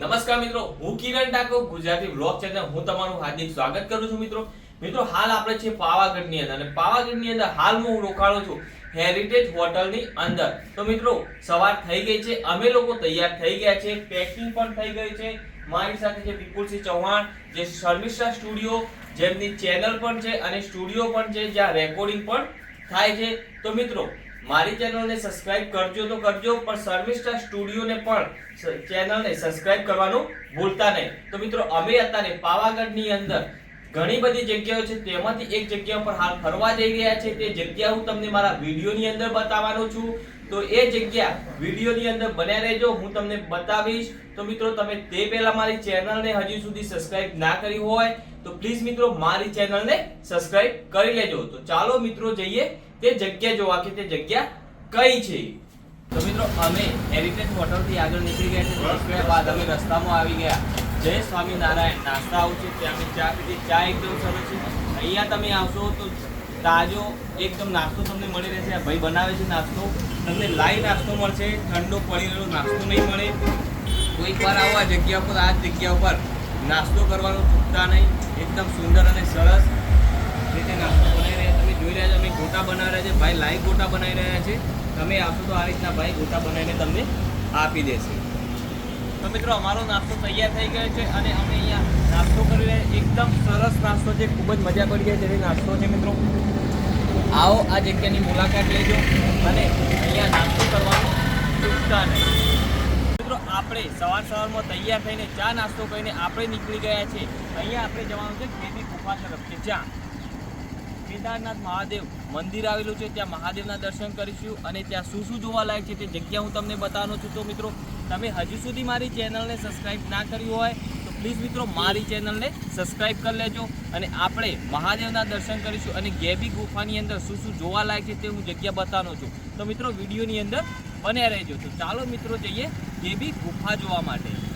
નમસ્કાર મિત્રો, હું કિરણ ઠાકોર, ગુજરાતી બ્લોગ ચેનલ હું તમારું હાર્દિક સ્વાગત કરું છું મિત્રો. મિત્રો, હાલ આપણે છે પાવાગઢની અંદર. અને પાવાગઢની અંદર હાલમાં હું રોકાણો છું હેરિટેજ હોટલની અંદર. તો મિત્રો, સવાર થઈ ગઈ છે. અમે લોકો તૈયાર થઈ ગયા છે. પેકિંગ પણ થઈ ગઈ છે. મારી સાથે છે વિપુલસિંહ ચૌહાણ, જે શર્મિષ્ઠા સ્ટુડિયો, જેમની ચેનલ પણ છે અને સ્ટુડિયો પણ છે જ્યાં રેકોર્ડિંગ પણ થાય છે. તો મિત્રો મારી ચેનલને સબસ્ક્રાઇબ કરજો તો કરજો, પણ શર્મિષ્ઠા સ્ટુડિયોને પણ ચેનલને સબસ્ક્રાઇબ કરવાનું ભૂલતા નહીં. તો મિત્રો, અમે અત્યારે પાવાગઢની અંદર ઘણી બધી જગ્યાઓ છે, તેમાંથી એક જગ્યા પર હાલ ફરવા જઈ રહ્યા છે. તે જગ્યા હું તમને મારા વિડીયોની અંદર બતાવવાનો છું. તો એ જગ્યા વિડીયોની અંદર બન્યા રહેજો, હું તમને બતાવીશ. તો મિત્રો, તમે તે પહેલા મારી ચેનલને હજી સુધી સબસ્ક્રાઇબ ના કરી હોય, તો પ્લીઝ મિત્રો, મારી ચેનલને સબસ્ક્રાઇબ કરી લેજો. તો ચાલો મિત્રો, જઈએ તે જગ્યા જોવા કે તે જગ્યા કઈ છે? તો મિત્રો અમે હેરિટેજ હોટલથી આગળ નીકળી ગયા છે નીકળ્યા બાદ અમે રસ્તામાં આવી ગયા. જય સ્વામિનારાયણ. નાસ્તા આવું છે ત્યાં અમે ચા પીધી. ચા એકદમ સરસ છે. અહીંયા તમે આવશો તો તાજો એકદમ નાસ્તો તમને મળી રહેશે. આ ભાઈ બનાવે છે નાસ્તો. તમને લાઈ નાસ્તો મળશે ઠંડો પડી રહેલો નાસ્તો નહીં મળે. કોઈક વાર આવો આ જગ્યા ઉપર આ જગ્યા ઉપર. નાસ્તો કરવાનું ચૂકતા નહીં. એકદમ સુંદર અને સરસ રીતે નાસ્તો બનાવી રહ્યા જોઈ રહ્યા છો, અમે ગોટા બનાવી રહ્યા છે. ભાઈ લાઈવ ગોટા બનાવી રહ્યા છે. તમે આવશો તો આ રીતના ભાઈ ગોટા બનાવીને તમને આપી દેશે. તો મિત્રો, અમારો નાસ્તો તૈયાર થઈ ગયો છે અને અમે અહીંયા નાસ્તો કરી રહ્યા એકદમ સરસ નાસ્તો છે. ખૂબ જ મજા પડી જાય તેવી નાસ્તો છે મિત્રો. આવો, આ જગ્યાની મુલાકાત લેજો અને અહીંયા નાસ્તો કરવાનું ચૂકતા નહીં. મિત્રો, આપણે સવાર સવારમાં તૈયાર થઈને ચા નાસ્તો કરીને આપણે નીકળી ગયા છે અહીંયા આપણે જવાનું છે ખેતી ગુફા તરફ કે જ્યાં કેદારનાથ મહાદેવ મંદિર આવેલું છે, ત્યાં મહાદેવના દર્શન કરીશું અને ત્યાં શું શું જોવાલાયક છે તે જગ્યા હું તમને બતાવવાનો છું. તો મિત્રો, તમે હજુ સુધી મારી ચેનલને સબસ્ક્રાઈબ ના કરી હોય, તો પ્લીઝ મિત્રો મારી ચેનલને સબસ્ક્રાઈબ કરી લેજો અને આપણે મહાદેવના દર્શન કરીશું અને ગેબી ગુફાની અંદર શું શું જોવાલાયક છે તે હું જગ્યા બતાવવાનો છું. તો મિત્રો, વિડીયોની અંદર બન્યા રહેજો. તો ચાલો મિત્રો જઈએ ગેબી ગુફા જોવા માટે.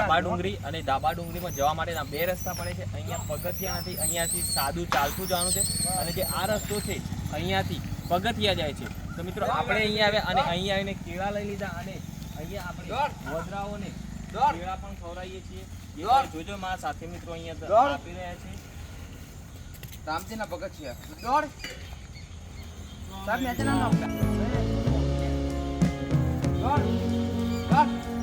આપણે ડુંગરી અને ડાબા ડુંગરીમાં જવા માટેના બે રસ્તા પડે છે. અહીંયા પગથિયા નથી અહીંયાથી સાદું ચાલતું જવાનું છે. અને જે આ રસ્તો છે અહીંયાથી પગથિયા જાય છે. તો મિત્રો આપણે અહીંયા આવ્યા અને અહીંયા આવીને કેળા લઈ લીધા અને અહીંયા આપણે વજરાઓને કેળા પણ ખવડાવીએ છીએ. જોજો મારા સાથે મિત્રો અહીંયા. આપી રહ્યા છે. રામજીના પગથિયા. દોડ. સાહેબ મેં તેના દોડ. દોડ.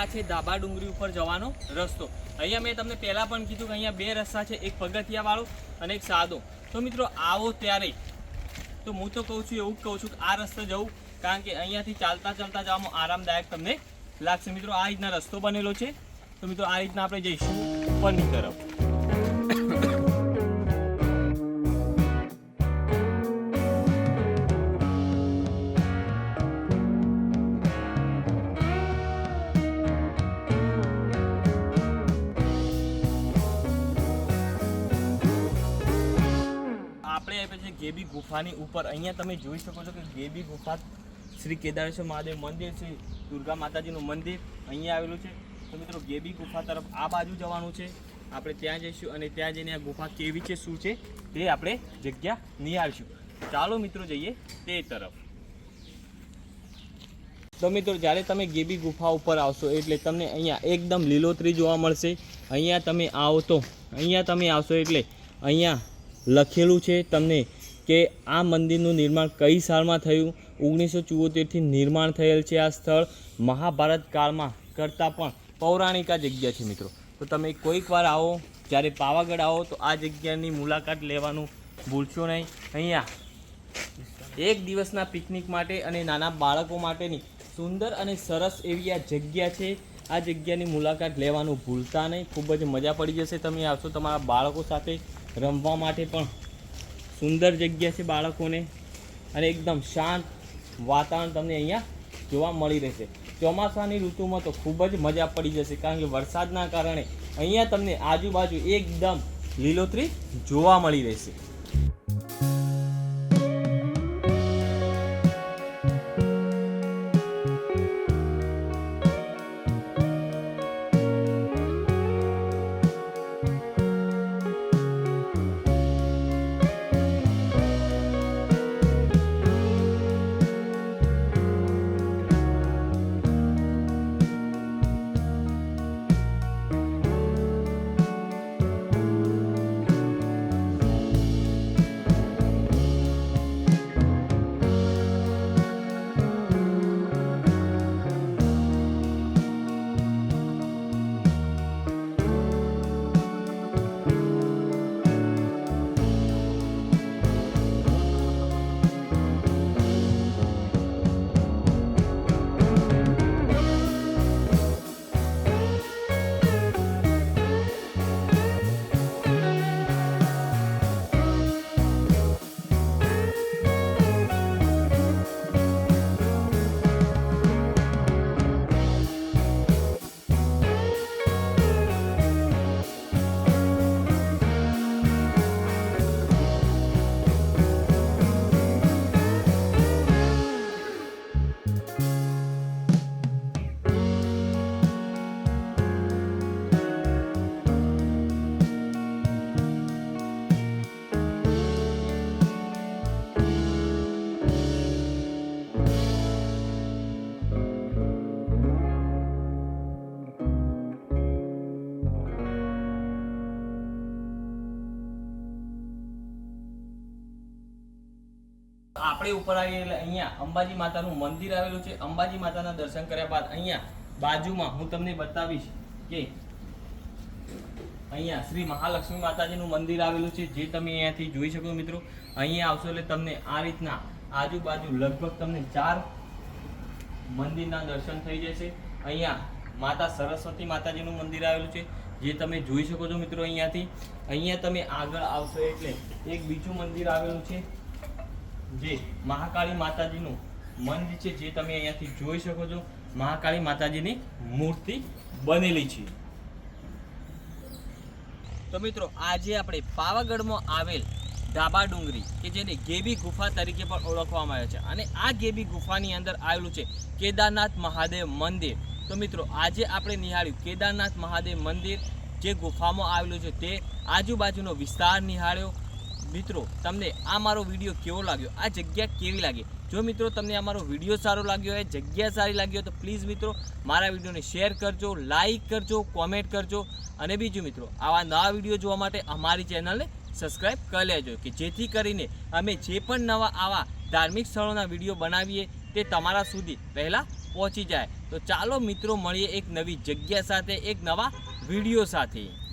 આ છે દાબા ડુંગરી ઉપર જવાનો રસ્તો. અહીંયા મેં તમને પહેલા પણ કીધું કે અહીંયા બે રસ્તા છે, એક પગથિયાવાળો અને એક સાદો. તો મિત્રો, આવો ત્યારે. તો હું તો કહું છું, એવું જ કહું છું કે આ રસ્તે જવું, કારણ કે અહીંયાથી ચાલતા ચાલતા જવામાં આરામદાયક તમને લાગશે. મિત્રો, આ રીતના રસ્તો બનેલો છે. તો મિત્રો, આ રીતના આપણે જઈશું ઉપરની તરફ. ગેબી ગુફાની ઉપર. અહીંયા તમે જોઈ શકો છો કે ગેબી ગુફા શ્રી કેદારેશ્વર મહાદેવ મંદિર છે દુર્ગા માતાજીનું મંદિર અહીંયા આવેલું છે. તો મિત્રો, ગેબી ગુફા તરફ આ બાજુ જવાનું છે. આપણે ત્યાં જઈશું અને ત્યાં જઈને આ ગુફા કેવી છે, શું છે, તે આપણે જગ્યા નિહાળશું ચાલો મિત્રો, જઈએ તે તરફ. તો મિત્રો, જ્યારે તમે ગેબી ગુફા ઉપર આવશો, એટલે તમને અહીંયા એકદમ લીલોતરી જોવા મળશે. અહીંયા તમે આવો તો અહીંયા તમે આવશો એટલે અહીંયા લખેલું છે તમને કે આ મંદિરનું નિર્માણ કઈ સાલમાં થયું? ઓગણીસો ચુંવોતેરથી નિર્માણ થયેલ છે આ સ્થળ મહાભારત કાળમાં કરતાં પણ પૌરાણિક આ જગ્યા છે મિત્રો. તો તમે કોઈક વાર આવો, જ્યારે પાવાગઢ આવો, તો આ જગ્યાની મુલાકાત લેવાનું ભૂલશો નહીં. અહીંયા એક દિવસના પિકનિક માટે અને નાના બાળકો માટેની સુંદર અને સરસ એવી આ જગ્યા છે. આ જગ્યાની મુલાકાત લેવાનું ભૂલતા નહીં. ખૂબ જ મજા પડી જશે. તમે આવશો તમારા બાળકો સાથે રમવા માટે પણ. સુંદર જગ્યા છે બાળકોને. અને એકદમ શાંત વાતાવરણ તમને અહીંયા જોવા મળી રહેશે. ચોમાસાની ઋતુમાં તો ખૂબ જ મજા પડી જશે, કારણ કે વરસાદના કારણે અહીંયા તમને આજુબાજુ એકદમ લીલોતરી જોવા મળી રહેશે. આપણે ઉપર આવીએ એટલે અહીંયા અંબાજી માતાનું મંદિર આવેલું છે. અંબાજી માતાના દર્શન કર્યા બાદ અહીંયા બાજુમાં હું તમને બતાવીશ કે અહીંયા શ્રી મહાલક્ષ્મી માતાજીનું મંદિર આવેલું છે, જે તમે અહીંયાથી જોઈ શકો મિત્રો. અહીંયા આવશો એટલે તમને આ રીતના આજુબાજુ લગભગ તમને ચાર મંદિરના દર્શન થઈ જશે. અહીંયા માતા સરસ્વતી માતાજીનું મંદિર આવેલું છે, જે તમે જોઈ શકો છો મિત્રો અહીંયાથી. અહીંયા તમે આગળ આવશો એટલે એક બીજું મંદિર આવેલું છે. જે મહાકાળી માતાજીનું મંદિર છે, જે તમે અહીંયાથી જોઈ શકો છો, મહાકાળી માતાજીની મૂર્તિ બનેલી છે. તો મિત્રો, આજે આપણે પાવાગઢમાં આવેલ ધાબા ડુંગરી કે જેને ગેબી ગુફા તરીકે પણ ઓળખવામાં આવે છે અને આ ગેબી ગુફાની અંદર આવેલું છે કેદારનાથ મહાદેવ મંદિર. તો મિત્રો, આજે આપણે નિહાળ્યું કેદારનાથ મહાદેવ મંદિર જે ગુફામાં આવેલું છે તે આજુબાજુનો વિસ્તાર નિહાળ્યો. મિત્રો, તમને આ મારો વીડિયો કેવો લાગ્યો? આ જગ્યા કેવી લાગી? જો મિત્રો, તમને આ મારો વીડિયો સારો લાગ્યો હોય, જગ્યા સારી લાગી તો પ્લીઝ મિત્રો, મારા વિડીયોને શેર કરજો લાઈક કરજો કોમેન્ટ કરજો. અને બીજું મિત્રો, આવા નવા વીડિયો જોવા માટે અમારી ચેનલને સબસ્ક્રાઈબ કરી લેજો, કે જેથી કરીને અમે જે પણ નવા આવા ધાર્મિક સ્થળોના વીડિયો બનાવીએ, તે તમારા સુધી પહેલાં પહોંચી જાય. તો ચાલો મિત્રો, મળીએ એક નવી જગ્યા સાથે, એક નવા વીડિયો સાથે.